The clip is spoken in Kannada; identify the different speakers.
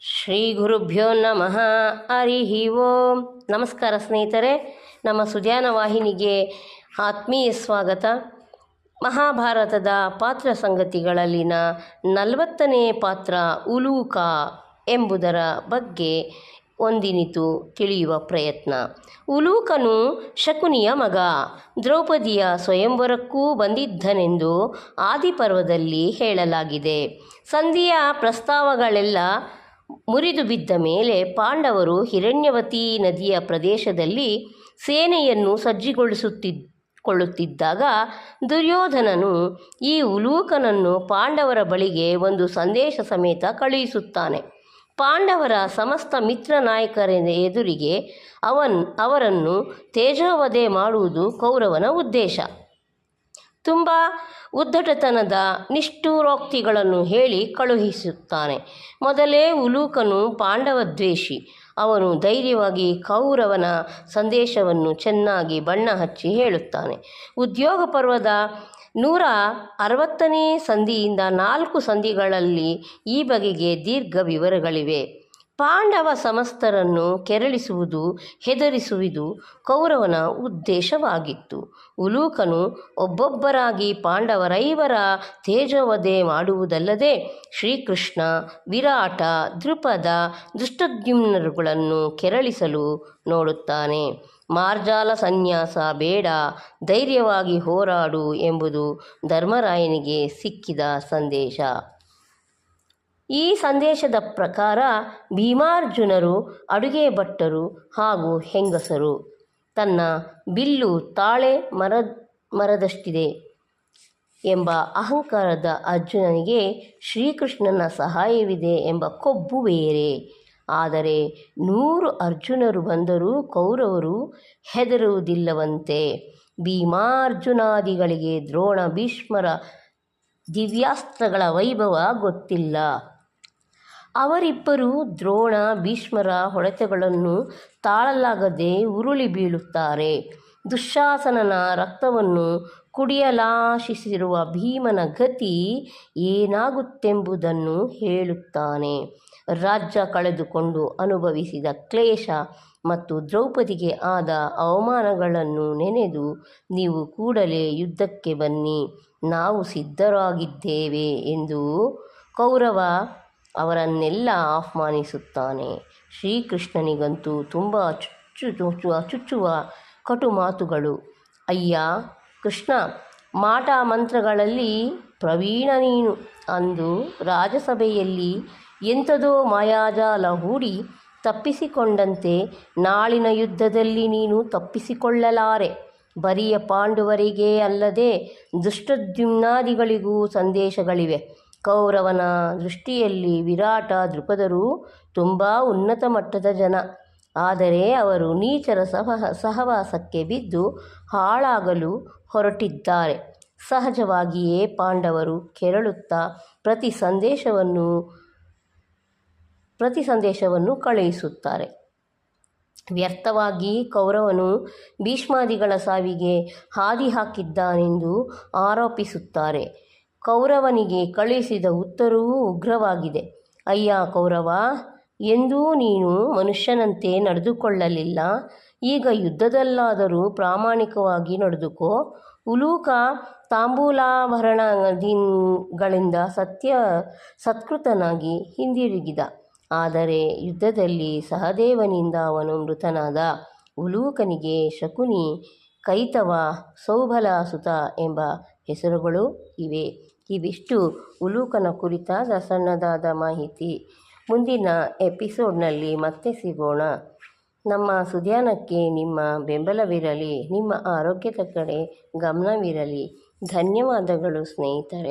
Speaker 1: ಶ್ರೀ ಗುರುಭ್ಯೋ ನಮಃ. ಹರಿ ಓಂ. ನಮಸ್ಕಾರ ಸ್ನೇಹಿತರೆ, ನಮ್ಮ ಸುಜಾನ ವಾಹಿನಿಗೆ ಆತ್ಮೀಯ ಸ್ವಾಗತ. ಮಹಾಭಾರತದ ಪಾತ್ರ ಸಂಗತಿಗಳಲ್ಲಿನ ನಲವತ್ತನೇ ಪಾತ್ರ ಉಲೂಕ ಎಂಬುದರ ಬಗ್ಗೆ ಒಂದಿನಿತು ತಿಳಿಯುವ ಪ್ರಯತ್ನ. ಉಲೂಕನು ಶಕುನಿಯ ಮಗ. ದ್ರೌಪದಿಯ ಸ್ವಯಂವರಕ್ಕೂ ಬಂದಿದ್ದನೆಂದು ಆದಿಪರ್ವದಲ್ಲಿ ಹೇಳಲಾಗಿದೆ. ಸಂಧಿಯ ಪ್ರಸ್ತಾವಗಳೆಲ್ಲ ಮುರಿದು ಬಿದ್ದ ಮೇಲೆ ಪಾಂಡವರು ಹಿರಣ್ಯವತಿ ನದಿಯ ಪ್ರದೇಶದಲ್ಲಿ ಸೇನೆಯನ್ನು ಸಜ್ಜುಗೊಳಿಸುತ್ತಿದ್ದ ಕೊಳ್ಳುತ್ತಿದ್ದಾಗ ದುರ್ಯೋಧನನು ಈ ಉಲೂಕನನ್ನು ಪಾಂಡವರ ಬಳಿಗೆ ಒಂದು ಸಂದೇಶ ಸಮೇತ ಕಳುಹಿಸುತ್ತಾನೆ. ಪಾಂಡವರ ಸಮಸ್ತ ಮಿತ್ರ ನಾಯಕರ ಎದುರಿಗೆ ಅವನ್ ಅವರನ್ನು ತೇಜೋವಧೆ ಮಾಡುವುದು ಕೌರವನ ಉದ್ದೇಶ. ತುಂಬ ಉದ್ದಟತನದ ನಿಷ್ಠುರೋಕ್ತಿಗಳನ್ನು ಹೇಳಿ ಕಳುಹಿಸುತ್ತಾನೆ. ಮೊದಲೇ ಉಲೂಕನು ಪಾಂಡವ ದ್ವೇಷಿ ಅವನು ಧೈರ್ಯವಾಗಿ ಕೌರವನ ಸಂದೇಶವನ್ನು ಚೆನ್ನಾಗಿ ಬಣ್ಣ ಹಚ್ಚಿ ಹೇಳುತ್ತಾನೆ. ಉದ್ಯೋಗ ಪರ್ವದ ನೂರ ಅರವತ್ತನೇ ಸಂಧಿಯಿಂದ ನಾಲ್ಕು ಸಂಧಿಗಳಲ್ಲಿ ಈ ಬಗೆಗೆ ದೀರ್ಘ ವಿವರಗಳಿವೆ. ಪಾಂಡವ ಸಮಸ್ತರನ್ನು ಕೆರಳಿಸುವುದು, ಹೆದರಿಸುವುದು ಕೌರವನ ಉದ್ದೇಶವಾಗಿತ್ತು. ಉಲೂಕನು ಒಬ್ಬೊಬ್ಬರಾಗಿ ಪಾಂಡವರೈವರ ತೇಜೋವಧೆ ಮಾಡುವುದಲ್ಲದೆ ಶ್ರೀಕೃಷ್ಣ, ವಿರಾಟ ದೃಪದ ದುಷ್ಟದ್ಯುಮ್ನರುಗಳನ್ನು ಕೆರಳಿಸಲು ನೋಡುತ್ತಾನೆ. ಮಾರ್ಜಾಲ ಸನ್ಯಾಸ ಬೇಡ, ಧೈರ್ಯವಾಗಿ ಹೋರಾಡು ಎಂಬುದು ಧರ್ಮರಾಯನಿಗೆ ಸಿಕ್ಕಿದ ಸಂದೇಶ. ಈ ಸಂದೇಶದ ಪ್ರಕಾರ ಭೀಮಾರ್ಜುನರು, ಅಡುಗೆ ಭಟ್ಟರು ಹಾಗೂ ಹೆಂಗಸರು ತನ್ನ ಬಿಲ್ಲು ತಾಳೆ ಮರ, ಮರದಷ್ಟಿದೆ ಎಂಬ ಅಹಂಕಾರದ ಅರ್ಜುನನಿಗೆ ಶ್ರೀಕೃಷ್ಣನ ಸಹಾಯವಿದೆ ಎಂಬ ಕೊಬ್ಬು ಬೇರೆ. ಆದರೆ ನೂರು ಅರ್ಜುನರು ಬಂದರೂ ಕೌರವರು ಹೆದರುವುದಿಲ್ಲವಂತೆ. ಭೀಮಾರ್ಜುನಾದಿಗಳಿಗೆ ದ್ರೋಣ, ಭೀಷ್ಮರ ದಿವ್ಯಾಸ್ತ್ರಗಳ ವೈಭವ ಗೊತ್ತಿಲ್ಲ. ಅವರಿಬ್ಬರು ದ್ರೋಣ, ಭೀಷ್ಮರ ಹೊಡೆತಗಳನ್ನು ತಾಳಲಾಗದೆ ಉರುಳಿ ಬೀಳುತ್ತಾರೆ. ದುಶ್ಯಾಸನನ ರಕ್ತವನ್ನು ಕುಡಿಯಲಾಶಿಸಿರುವ ಭೀಮನ ಗತಿ ಏನಾಗುತ್ತೆಂಬುದನ್ನು ಹೇಳುತ್ತಾನೆ. ರಾಜ್ಯ ಕಳೆದುಕೊಂಡು ಅನುಭವಿಸಿದ ಕ್ಲೇಶ ಮತ್ತು ದ್ರೌಪದಿಗೆ ಆದ ಅವಮಾನಗಳನ್ನು ನೆನೆದು ನೀವು ಕೂಡಲೇ ಯುದ್ಧಕ್ಕೆ ಬನ್ನಿ. ನಾವು ಸಿದ್ಧರಾಗಿದ್ದೇವೆ ಎಂದು ಕೌರವ ಅವರನ್ನೆಲ್ಲ ಆಹ್ವಾನಿಸುತ್ತಾನೆ. ಶ್ರೀಕೃಷ್ಣನಿಗಂತೂ ತುಂಬ ಚುಚ್ಚು ಚುಚ್ಚುವ ಚುಚ್ಚುವ ಕಟು ಮಾತುಗಳು. ಅಯ್ಯ, ಕೃಷ್ಣ, ಮಾಟ ಮಂತ್ರಗಳಲ್ಲಿ ಪ್ರವೀಣ ನೀನು ಅಂದು ರಾಜಸಭೆಯಲ್ಲಿ ಎಂಥದೋ ಮಾಯಾಜಾಲ ಹೂಡಿ ತಪ್ಪಿಸಿಕೊಂಡಂತೆ ನಾಳಿನ ಯುದ್ಧದಲ್ಲಿ ನೀನು ತಪ್ಪಿಸಿಕೊಳ್ಳಲಾರೆ. ಬರಿಯ ಪಾಂಡವರಿಗೇ ಅಲ್ಲದೆ ದುಷ್ಟದ್ಯುಮ್ನಾದಿಗಳಿಗೂ ಸಂದೇಶಗಳಿವೆ. ಕೌರವನ ದೃಷ್ಟಿಯಲ್ಲಿ ವಿರಾಟ ದೃಪದರು ತುಂಬ ಉನ್ನತ ಮಟ್ಟದ ಜನ. ಆದರೆ ಅವರು ನೀಚರ ಸಹ ಸಹವಾಸಕ್ಕೆ ಬಿದ್ದು ಹಾಳಾಗಲು ಹೊರಟಿದ್ದಾರೆ. ಸಹಜವಾಗಿಯೇ ಪಾಂಡವರು ಕೆರಳುತ್ತಾ ಪ್ರತಿ ಸಂದೇಶವನ್ನು ಪ್ರತಿ ಸಂದೇಶವನ್ನು ಕಳುಹಿಸುತ್ತಾರೆ. ವ್ಯರ್ಥವಾಗಿ ಕೌರವನು ಭೀಷ್ಮಾದಿಗಳ ಸಾವಿಗೆ ಹಾದಿ ಹಾಕಿದ್ದಾನೆಂದು ಆರೋಪಿಸುತ್ತಾರೆ. ಕೌರವನಿಗೆ ಕಳಿಸಿದ ಉತ್ತರವೂ ಉಗ್ರವಾಗಿದೆ. ಅಯ್ಯ ಕೌರವ, ಎಂದೂ ನೀನು ಮನುಷ್ಯನಂತೆ ನಡೆದುಕೊಳ್ಳಲಿಲ್ಲ. ಈಗ ಯುದ್ಧದಲ್ಲಾದರೂ ಪ್ರಾಮಾಣಿಕವಾಗಿ ನಡೆದುಕೋ. ಉಲೂಕ ತಾಂಬೂಲಾಭರಣಗಳಿಂದ ಸತ್ಯ, ಸತ್ಕೃತನಾಗಿ ಹಿಂದಿರುಗಿದ. ಆದರೆ ಯುದ್ಧದಲ್ಲಿ ಸಹದೇವನಿಂದ ಅವನು ಮೃತನಾದ. ಉಲೂಕನಿಗೆ ಶಕುನಿ ಕೈತವ ಸೌಬಲಾಸುತ ಎಂಬ ಹೆಸರುಗಳು ಇವೆ. ಇವಿಷ್ಟು ಉಲೂಕನ ಕುರಿತಾದ ಸಣ್ಣದಾದ ಮಾಹಿತಿ. ಮುಂದಿನ ಎಪಿಸೋಡ್ನಲ್ಲಿ ಮತ್ತೆ ಸಿಗೋಣ. ನಮ್ಮ ಸುಧ್ಯಾನಕ್ಕೆ ನಿಮ್ಮ ಬೆಂಬಲವಿರಲಿ, ನಿಮ್ಮ ಆರೋಗ್ಯದ ಕಡೆ ಗಮನವಿರಲಿ. ಧನ್ಯವಾದಗಳು ಸ್ನೇಹಿತರೆ.